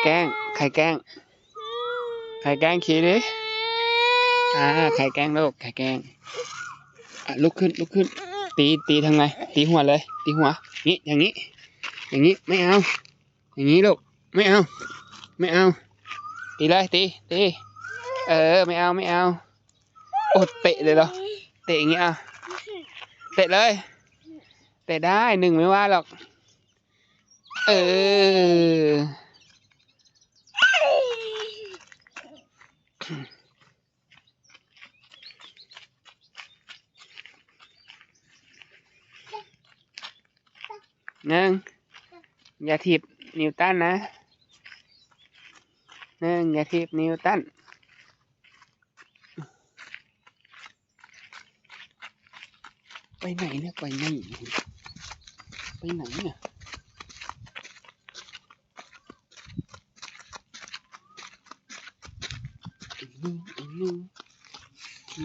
รแกล้ง ใครแกล้งขี้ดิอ่าใครแกล้งลูกใครแกล้งอะลุกขึ้นลุกขึ้น ตีตีทำไงตีหัวเลย ตีหัวนี่อย่างนี้ อย่างนี้ไม่เอา อย่างนี้ลูกไม่เอา ไม่เอา ตีเลยตีตีเออไม่เอาไม่เอาโอ้เตะเลยเหรอเตะอย่างเงี้ยอะเตะเลย เตะได้หนึ่งไม่ว่าหรอก เออ หนึ่งอย่าถีบนิวตันนะหนึ่งอย่าถีบนิวตันไปไหนเนี่ย ไปไหน ไปไหนเนี่ย อีกหนึ่งอี